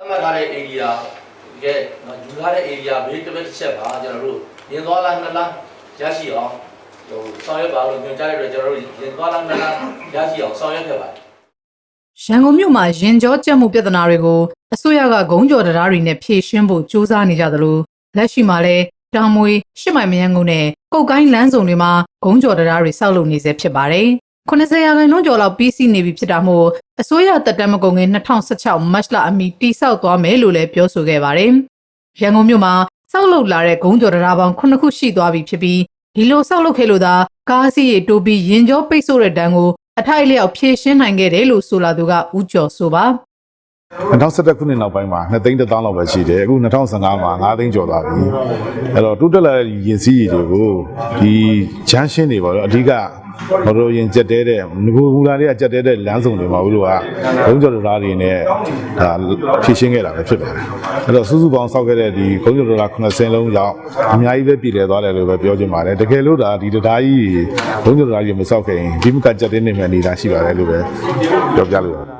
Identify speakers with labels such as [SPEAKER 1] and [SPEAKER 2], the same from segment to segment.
[SPEAKER 1] သတ်မှတ်ထားတဲ့ area ရဲ့နော်ယူထားတဲ့ area ဘေးတစ်ပတ်တစ်ချက်ပါကျွန်တော်တို့ရင်သွားလားနှစ်လားရရှိအောင်ဟိုဆောင်ရွက်ပါလို့ညွှန်ကြားရတဲ့ကျွန်တော်တို့ရင်သွားလားနှစ်လားရရှိအောင်ဆောင်ရွက်ခဲ့ပါတယ်
[SPEAKER 2] ရန်ကုန်မြို့မှာရင်ကြောကြက်မှုပြဿနာတွေကိုအစိုးရကဂုံးကြော်တရားတွေနဲ့ဖြေရှင်းဖို့ကြိုးစားနေကြသလိုလက်ရှိမှာလည်းတောင်မွေရှစ်မိုင်မယန်းကုန်းနဲ့ကုတ်ကိုင်းလမ်းစုံတွေမှာဂုံးကြော်တရားတွေဆောက်လုပ်နေစေဖြစ်ပါတယ်။ 90ရာခိုင်နှုန်းကျော်လောက်ပြီးစီးနေပြီဖြစ်တာမို့အစိုးရတက်တမ်းမကုန်ခင်2016မတ်လအမီတိဆောက်သွားမယ်လို့လည်းပြောဆိုခဲ့ပါတယ်။ရန်ကုန်မြို့မှာဆောက်လုပ်လာတဲ့ဂုံးကြော်တရားပေါင်း9ခုရှိသွားပြီဖြစ်ပြီးဒီလိုဆောက်လုပ်ခဲ့လို့သာကားစီးရီတိုးပြီးရင်ကြောပိတ်ဆို့တဲ့တန်းကိုအထိုက်အလျောက်ဖြည့်ရှင်းနိုင်ခဲ့တယ်လို့ဆိုလာသူကဦးကျော်ဆိုပါ
[SPEAKER 3] 2011ခုနှစ်နောက်ပိုင်းမှာ2သိန်းတစ်သောင်းလောက်ပဲရှိတယ်အခု2015မှာ5သိန်းကျော်သွားပြီအဲ့တော့တိုးတက်လာတဲ့ဒီရင်စည်းရည်တွေကိုဒီဂျန်ရှင်းတွေပေါ့နော်အဓိကဘာလို့ရင်ကြက်တဲတဲ့ငကူမူလာတွေကကြက်တဲတဲ့လမ်းစုံတွေမှာဘူးလို့ကဘုံကျော်တော်တွေနဲ့ဒါဖြည့်ရှင်းခဲ့တာပဲဖြစ်ပါတယ်အဲ့တော့စုစုပေါင်းစောက်ခဲ့တဲ့ဒီဘုံကျော်တော်90လုံးရောက်အများကြီးပဲပြည်လဲသွားတယ်လို့ပဲပြောချင်ပါတယ်တကယ်လို့ဒါဒီတရားကြီးဘုံကျော်တော်ကြီးမစောက်ခဲ့ရင်ဒီမကကြက်တဲနေမှနေတာရှိပါတယ်လို့ပဲပြောပြလို့ရတယ်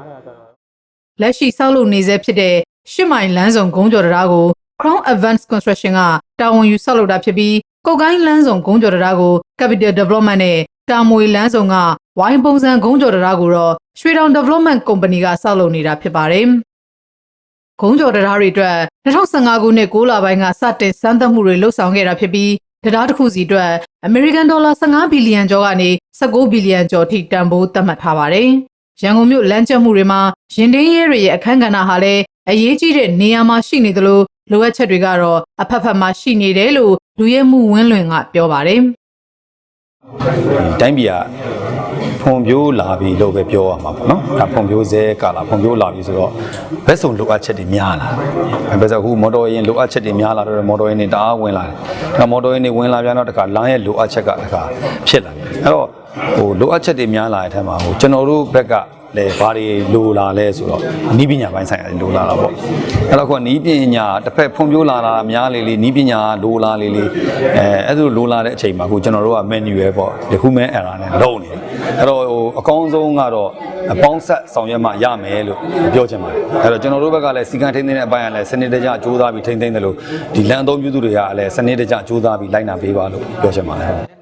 [SPEAKER 2] လက်ရှိဆောက်လုပ်နေဆဲဖြစ်တဲ့ရှစ်မိုင်လမ်းဆောင်ဂုံးကျော်တရားကို Crown Advanced Construction ကတာဝန်ယူဆောက်လုပ်တာဖြစ်ပြီးကုတ်ကိုင်းလမ်းဆောင်ဂုံးကျော်တရားကို Capital Development နဲ့တာမွေလမ်းဆောင်ကဝိုင်းပုံစံဂုံးကျော်တရားကိုတော့ရွှေတောင် Development Company ကဆောက်လုပ်နေတာဖြစ်ပါတယ်။ဂုံးကျော်တရားတွေအတွက်2015ခုနှစ်6လပိုင်းကစတင်စမ်းသပ်မှုတွေလှုပ်ဆောင်ခဲ့တာဖြစ်ပြီးတရားတစ်ခုစီအတွက် American Dollar 15ဘီလီယံကျော်ကနေ19ဘီလီယံကျော်ထိတန်ဖိုးသတ်မှတ်ထားပါတယ်။ ရန်ကုန်မြို့လမ်းကျမှုတွေမှာရင်တင်းရဲတွေရဲ့အခန်းကဏ္ဍဟာလည်းအရေးကြီးတဲ့နေရာမှာရှိနေသလိုလိုအပ်ချက်တွေကတော့အဖက်ဖက်မှာရှိနေတယ်လို့လူရဲမှုဝင်းလွင်ကပြောပါတယ်
[SPEAKER 4] တိုင်းပြည်ကဖွံ့ဖြိုးလာပြီလို့ပဲပြောရမှာပေါ့နော်ဒါဖွံ့ဖြိုးစေကာလာဖွံ့ဖြိုးလာပြီဆိုတော့ဘက်စုံလိုအပ်ချက်တွေများလာအဲဘက်ဆိုအခုမော်တော်ယာဉ်လိုအပ်ချက်တွေများလာတော့မော်တော်ယာဉ်တွေတအားဝင်လာတယ်ဒါမော်တော်ယာဉ်တွေဝင်လာပြန်တော့တခါလမ်းရဲ့လိုအပ်ချက်ကတခါဖြစ်လာတယ်အဲ့တော့ဟိုလိုအပ်ချက်တွေများလာတဲ့အထက်မှာဟိုကျွန်တော်တို့ဘက်က လေဘာတွေလိုလာလဲဆိုတော့နီးပညာပိုင်းဆိုင်ရာတွေလိုလာတာပေါ့အဲ့တော့ခုကနီးပညာတစ်ဖက်ဖွံ့ဖြိုးလာတာများလေလေနီးပညာလိုလာလေလေအဲအဲ့ဒါလိုလာတဲ့အချိန်မှာခုကျွန်တော်တို့က manual ပေါ့ဒီခုမဲ error နဲ့လုံးနေတယ်အဲ့တော့ဟိုအကောင်းဆုံးကတော့အပေါင်းဆက်ဆောင်ရွက်မှရမယ်လို့ပြောချင်ပါတယ်အဲ့တော့ကျွန်တော်တို့ဘက်ကလည်းစီကံထိန်းသိမ်းတဲ့အပိုင်းကလည်းစနစ်တကျစ조사ပြီးထိန်းသိမ်းတယ်လို့ဒီလမ်းအသုံးပြုသူတွေကလည်းစနစ်တကျစ조사ပြီးလိုက်နာပေးပါလို့ပြောချင်ပါတယ်